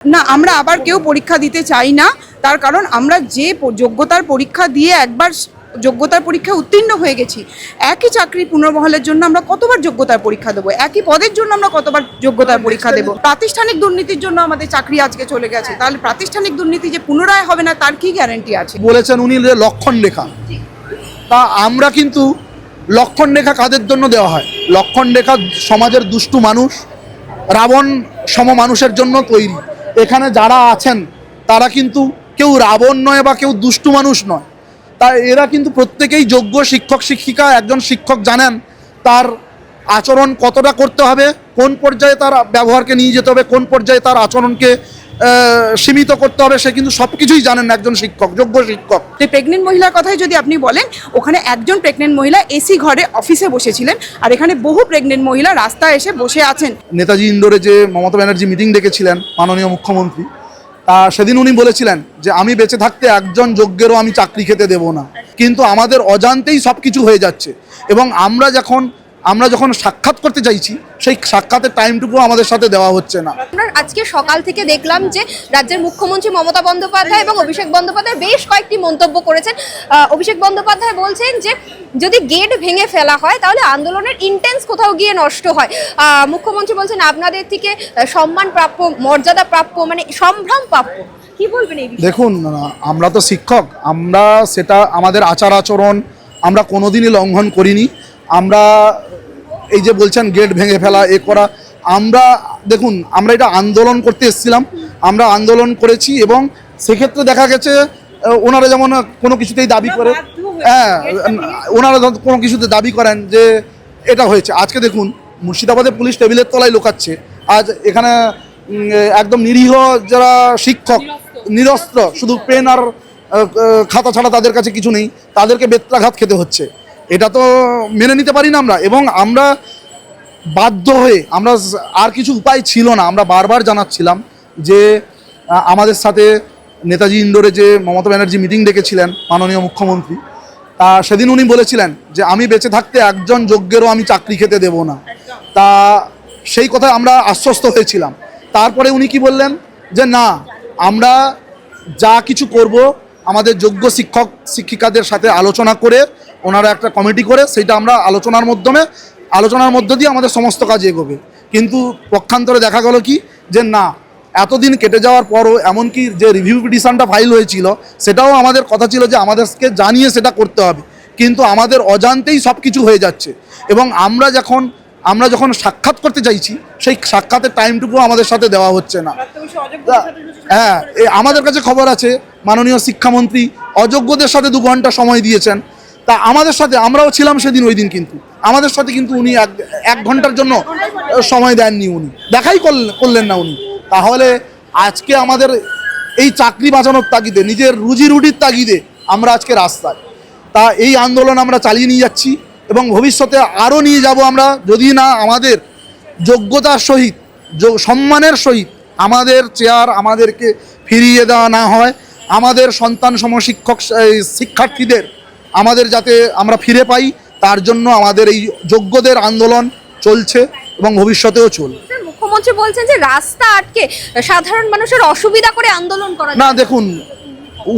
না আমরা আবার কেউ পরীক্ষা দিতে চাই না। তার কারণ আমরা যে যোগ্যতার পরীক্ষা দিয়ে একবার যোগ্যতার পরীক্ষায় উত্তীর্ণ হয়ে গেছি একই চাকরি পুনর্বহালের জন্য আমরা কতবার যোগ্যতার পরীক্ষা দেবো? একই পদের জন্য আমরা কতবার যোগ্যতার পরীক্ষা দেবো? প্রাতিষ্ঠানিক দুর্নীতির জন্য আমাদের চাকরি আজকে চলে গেছে। তাহলে প্রাতিষ্ঠানিক দুর্নীতি যে পুনরায় হবে না তার কি গ্যারান্টি আছে? বলেছেন উনি যে লক্ষণ রেখা। তা আমরা কিন্তু লক্ষণ রেখা কাদের জন্য দেওয়া হয়? লক্ষণ রেখা সমাজের দুষ্টু মানুষ রাবণ সম মানুষের জন্য তৈরি। এখানে যারা আছেন, তারা কিন্তু কেউ রাবণ নয় বা কেউ দুষ্টু মানুষ নয়। তাই এরা কিন্তু প্রত্যেকেই যোগ্য শিক্ষক, শিক্ষিকা, একজন শিক্ষক জানেন তার আচরণ কতটা করতে হবে, কোন পর্যায়ে তার ব্যবহারকে নিয়ে যেতে হবে, কোন পর্যায়ে তার আচরণকে সীমিত করতে হবে সে কিন্তু সব কিছুই জানেন একজন শিক্ষক যোগ্য শিক্ষক। যে প্রেগনেন্ট মহিলার কথাই যদি আপনি বলেন ওখানে একজন প্রেগনেন্ট মহিলা এসি ঘরে অফিসে বসেছিলেন আর এখানে বহু প্রেগনেন্ট মহিলা রাস্তায় এসে বসে আছেন। নেতাজি ইন্ডোরে যে মমতা ব্যানার্জি মিটিং ডেকেছিলেন মাননীয় মুখ্যমন্ত্রী তা সেদিন উনি বলেছিলেন যে আমি বেঁচে থাকতে একজন যোগ্যেরও আমি চাকরি খেতে দেব না। কিন্তু আমাদের অজান্তেই সব কিছু হয়ে যাচ্ছে। এবং আমরা যখন আমরা যখন সাক্ষাৎ করতে চাইছি সেই সাক্ষাতের টাইমটুকু আমাদের সাথে দেওয়া হচ্ছে না। আমরা আজকে সকাল থেকে দেখলাম যে রাজ্যের মুখ্যমন্ত্রী মমতা বন্দ্যোপাধ্যায় এবং অভিষেক বন্দ্যোপাধ্যায় বেশ কয়েকটি মন্তব্য করেছেন। অভিষেক বন্দ্যোপাধ্যায় বলছেন যে যদি গেট ভেঙে ফেলা হয় তাহলে আন্দোলনের ইন্টেন্স কোথাও গিয়ে নষ্ট হয়। মুখ্যমন্ত্রী বলছেন আপনাদের থেকে সম্মান প্রাপ্য মর্যাদা প্রাপ্য মানে সম্ভ্রম প্রাপ্য। কি বলবেন এই দেখুন আমরা তো শিক্ষক আমরা সেটা আমাদের আচার আচরণ আমরা কোনোদিনই লঙ্ঘন করিনি। আমরা এই যে বলছেন গেট ভেঙে ফেলা এ করা আমরা দেখুন আমরা এটা আন্দোলন করতে এসেছিলাম আমরা আন্দোলন করেছি এবং সেক্ষেত্রে দেখা গেছে ওনারা যেমন কোনো কিছুতেই দাবি করে হ্যাঁ ওনারা কোনো কিছুতে দাবি করেন যে এটা হয়েছে। আজকে দেখুন মুর্শিদাবাদে পুলিশ টেবিলের তলায় লোকাচ্ছে। আজ এখানে একদম নিরীহ যারা শিক্ষক নিরস্ত্র শুধু পেন আর খাতা ছাড়া তাদের কাছে কিছু নেই তাদেরকে বেত্রাঘাত খেতে হচ্ছে। এটা তো মেনে নিতে পারি না আমরা। এবং আমরা বাধ্য হয়ে, আমরা আর কিছু উপায় ছিল না, আমরা বারবার জানাচ্ছিলাম যে আমাদের সাথে নেতাজি ইন্ডোরে যে মমতা ব্যানার্জি মিটিং ডেকেছিলেন মাননীয় মুখ্যমন্ত্রী, তা সেদিন উনি বলেছিলেন যে, আমি বেঁচে থাকতে একজন যোগ্যেরও আমি চাকরি খেতে দেব না। তা সেই কথায় আমরা আশ্বস্ত হয়েছিলাম। তারপরে উনি কি বললেন? যে, না, আমরা যা কিছু করব, আমাদের যোগ্য শিক্ষক, শিক্ষিকাদের সাথে আলোচনা করে ওনারা একটা কমিটি করে, সেটা আমরা আলোচনার মাধ্যমে, আলোচনার মধ্য দিয়ে আমাদের সমস্ত কাজ এগোবে। কিন্তু পক্ষান্তরে দেখা গেল কি, যে না, এতদিন কেটে যাওয়ার পরও এমনকি যে রিভিউ পিটিশনটা ফাইল হয়েছিল, সেটাও আমাদের কথা ছিল যে আমাদেরকে জানিয়ে সেটা করতে হবে। কিন্তু আমাদের অজান্তেই সব কিছু হয়ে যাচ্ছে। এবং আমরা যখন আমরা যখন সাক্ষাৎ করতে চাইছি, সেই সাক্ষাতের টাইমটুকু আমাদের সাথে দেওয়া হচ্ছে না। হ্যাঁ আমাদের কাছে খবর আছে, মাননীয় শিক্ষামন্ত্রী অযোগ্যদের সাথে দু ঘণ্টা সময় দিয়েছেন। তা আমাদের সাথে, আমরাও ছিলাম সেদিন ওই দিন কিন্তু। আমাদের সাথে কিন্তু উনি এক এক ঘণ্টার জন্য সময় দেননি উনি। দেখাই করলেন না উনি। তাহলে আজকে আমাদের এই চাকরি বাঁচানোর তাগিদে, নিজের রুজি রুটির তাগিদে আমরা আজকে রাস্তায়। তা এই আন্দোলন আমরা চালিয়ে নিয়ে যাচ্ছি এবং ভবিষ্যতে আরও নিয়ে যাব আমরা, যদি না আমাদের যোগ্যতার সহিত সম্মানের সহিত আমাদের চেয়ার আমাদেরকে ফিরিয়ে দেওয়া না হয়, আমাদের সন্তান সম শিক্ষক এই শিক্ষার্থীদের আমাদের যাতে আমরা ফিরে পাই তার জন্য আমাদের এই যোগ্যদের আন্দোলন চলছে এবং ভবিষ্যতেও চলবে। মুখ্যমন্ত্রী বলছেন যে রাস্তা আটকে সাধারণ মানুষের অসুবিধা করে আন্দোলন করা না দেখুন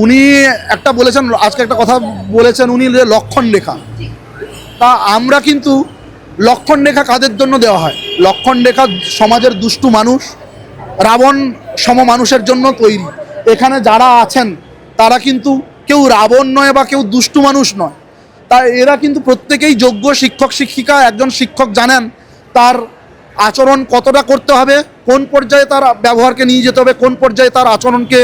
উনি একটা বলেছেন আজকে একটা কথা বলেছেন উনি যে লক্ষণ রেখা। তা আমরা কিন্তু লক্ষণ রেখা কাদের জন্য দেওয়া হয়? লক্ষণ রেখা সমাজের দুষ্টু মানুষ রাবণ সম মানুষের জন্য তৈরি। এখানে যারা আছেন তারা কিন্তু কেউ রাবণ নয় বা কেউ দুষ্টু মানুষ নয়। তা এরা কিন্তু প্রত্যেকেই যোগ্য শিক্ষক, শিক্ষিকা, একজন শিক্ষক জানেন তার আচরণ কতটা করতে হবে, কোন পর্যায়ে তার ব্যবহারকে নিয়ে যেতে হবে, কোন পর্যায়ে তার আচরণকে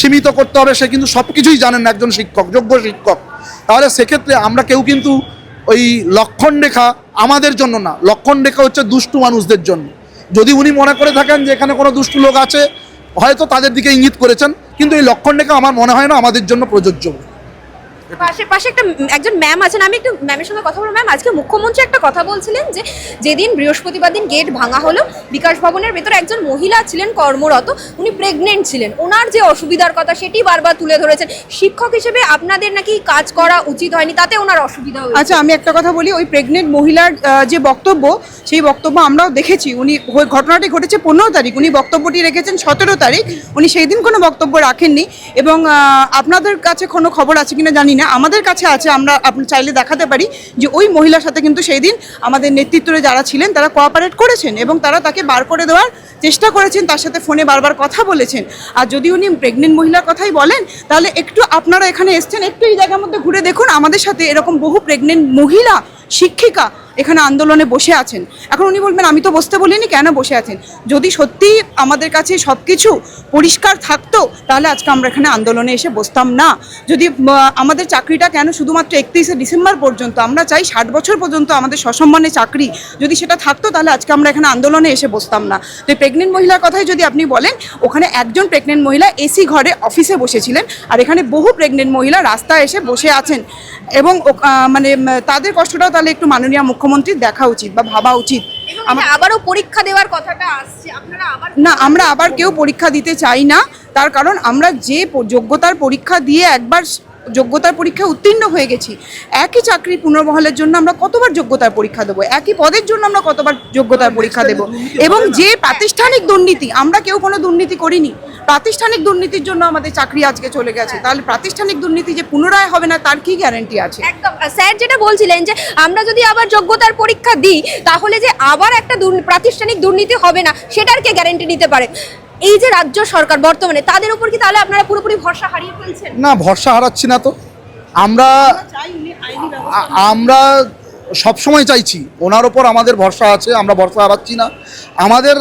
সীমিত করতে হবে, সে কিন্তু সব কিছুই জানেন একজন শিক্ষক, যোগ্য শিক্ষক। তাহলে সেক্ষেত্রে আমরা কেউ কিন্তু ওই লক্ষণ রেখা আমাদের জন্য না, লক্ষণ রেখা হচ্ছে দুষ্টু মানুষদের জন্য। যদি উনি মনে করে থাকেন যে এখানে কোনো দুষ্টু লোক আছে হয়তো তাদের দিকে ইঙ্গিত করেছেন, কিন্তু এই লক্ষণ রেখা আমার মনে হয় না আমাদের জন্য প্রযোজ্য। পাশে পাশে একটা একজন ম্যাম আছেন। আমি একটু ম্যামের সঙ্গে কথা বলব। ম্যাম আজকে মুখ্যমন্ত্রী একটা কথা বলছিলেন যে যেদিন বৃহস্পতিবার দিন গেট ভাঙা হলো বিকাশ ভবনের ভেতরে একজন মহিলা ছিলেন কর্মরত উনি প্রেগনেন্ট ছিলেন। ওনার যে অসুবিধার কথা সেটি বারবার তুলে ধরেছেন। শিক্ষক হিসেবে আপনাদের নাকি কাজ করা উচিত হয়নি তাতে ওনার অসুবিধা হয়েছে। আচ্ছা আমি একটা কথা বলি ওই প্রেগনেন্ট মহিলার যে বক্তব্য সেই বক্তব্য আমরাও দেখেছি। উনি ঘটনাটি ঘটেছে পনেরো তারিখ। উনি বক্তব্যটি রেখেছেন সতেরো তারিখ। উনি সেই দিন কোনো বক্তব্য রাখেননি। এবং আপনাদের কাছে কোনো খবর আছে কিনা জানি না, আমাদের কাছে আছে, আমরা আপনি চাইলে দেখাতে পারি যে ওই মহিলার সাথে কিন্তু সেই দিন আমাদের নেতৃত্বে যারা ছিলেন, তারা কোঅপারেট করেছেন এবং তারা তাকে বার করে দেওয়ার চেষ্টা করেছেন, তার সাথে ফোনে বারবার কথা বলেছেন। আর যদি উনি প্রেগনেন্ট মহিলার কথাই বলেন, তাহলে একটু আপনারা এখানে এসছেন, একটু এই জায়গার মধ্যে ঘুরে দেখুন, আমাদের সাথে এরকম বহু প্রেগনেন্ট মহিলা, শিক্ষিকা এখানে আন্দোলনে বসে আছেন। এখন উনি বলবেন, আমি তো বসতে বলিনি, কেন বসে আছেন? যদি সত্যি আমাদের কাছে সব কিছু পরিষ্কার থাকতো, তাহলে আজকে আমরা এখানে আন্দোলনে এসে বসতাম না। যদি আমাদের চাকরিটা কেন শুধুমাত্র একত্রিশে ডিসেম্বর পর্যন্ত? আমরা চাই ষাট বছর পর্যন্ত আমাদের সসম্মানে চাকরি। যদি সেটা থাকতো, তাহলে আজকে আমরা এখানে আন্দোলনে এসে বসতাম না। তো প্রেগনেন্ট মহিলার কথাই যদি আপনি বলেন, ওখানে একজন প্রেগনেন্ট মহিলা এসি ঘরে অফিসে বসেছিলেন, আর এখানে বহু প্রেগনেন্ট মহিলা রাস্তায় এসে বসে আছেন। এবং মানে তাদের কষ্টটাও তাহলে একটু মাননীয় মুখ্যমন্ত্রীর দেখা উচিত বা ভাবা উচিত। আবারও পরীক্ষা দেওয়ার কথাটা আসছে? আপনারা আবার না আমরা আবার কেউ পরীক্ষা দিতে চাই না। তার কারণ আমরা যে যোগ্যতার পরীক্ষা দিয়ে একবার যোগ্যতার পরীক্ষায় উত্তীর্ণ হয়ে গেছি একই চাকরি পুনর্বহালের জন্য আমরা কতবার যোগ্যতার পরীক্ষা দেবো? একই পদের জন্য আমরা কতবার যোগ্যতার পরীক্ষা দেবো? এবং যে প্রাতিষ্ঠানিক দুর্নীতি আমরা কেউ কোনো দুর্নীতি করিনি। প্রাতিষ্ঠানিক দুর্নীতির জন্য আমাদের চাকরি আজকে চলে গেছে। তাহলে প্রাতিষ্ঠানিক দুর্নীতি যে পুনরায় হবে না তার কি গ্যারান্টি আছে? একদম। স্যার যেটা বলছিলেন যে আমরা যদি আবার যোগ্যতার পরীক্ষা দিই তাহলে যে আবার একটা দুর্নী- প্রাতিষ্ঠানিক দুর্নীতি হবে না সেটার কে গ্যারান্টি নিতে পারে? এই যে রাজ্য সরকার বর্তমানে তাদের উপর কি তাহলে আপনারা পুরোপুরি ভরসা হারিয়ে ফেলছেন? না ভরসা হারাচ্ছি না তো। আমরা আমরা সব সময় চাইছি ওনার ওপর আমাদের ভরসা আছে আমরা ভরসা হারাচ্ছি না। আমাদের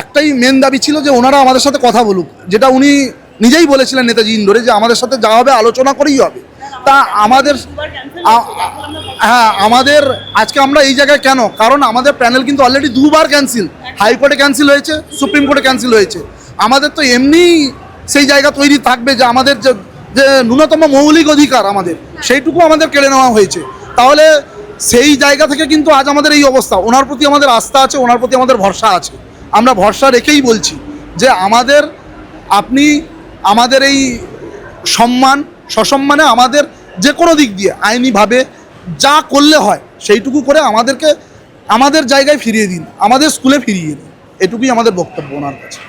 একটাই মেন দাবি ছিল যে ওনারা আমাদের সাথে কথা বলুক। যেটা উনি নিজেই বলেছিলেন নেতাজি ইন্দোরে যে আমাদের সাথে যা হবে আলোচনা করেই হবে। তা আমাদের হ্যাঁ আমাদের আজকে আমরা এই জায়গায় কেন? কারণ আমাদের প্যানেল কিন্তু অলরেডি দুবার ক্যান্সেল হাইকোর্টে ক্যান্সেল হয়েছে, সুপ্রিম কোর্টে ক্যান্সেল হয়েছে। আমাদের তো এমনি সেই জায়গা তৈরি থাকবে যে আমাদের যে যে ন্যূনতম মৌলিক অধিকার আমাদের, সেইটুকু আমাদের কেড়ে নেওয়া হয়েছে। তাহলে সেই জায়গা থেকে কিন্তু আজ আমাদের এই অবস্থা। ওনার প্রতি আমাদের আস্থা আছে, ওনার প্রতি আমাদের ভরসা আছে। আমরা ভরসা রেখেই বলছি যে আমাদের আপনি আমাদের এই সম্মান, সসম্মানে আমাদের যে কোনো দিক দিয়ে আইনিভাবে যা করলে হয় সেইটুকু করে আমাদেরকে, আমাদের জায়গায় ফিরিয়ে দিন, আমাদের স্কুলে ফিরিয়ে দিন। এটুকুই আমাদের বক্তব্য ওনার কাছে।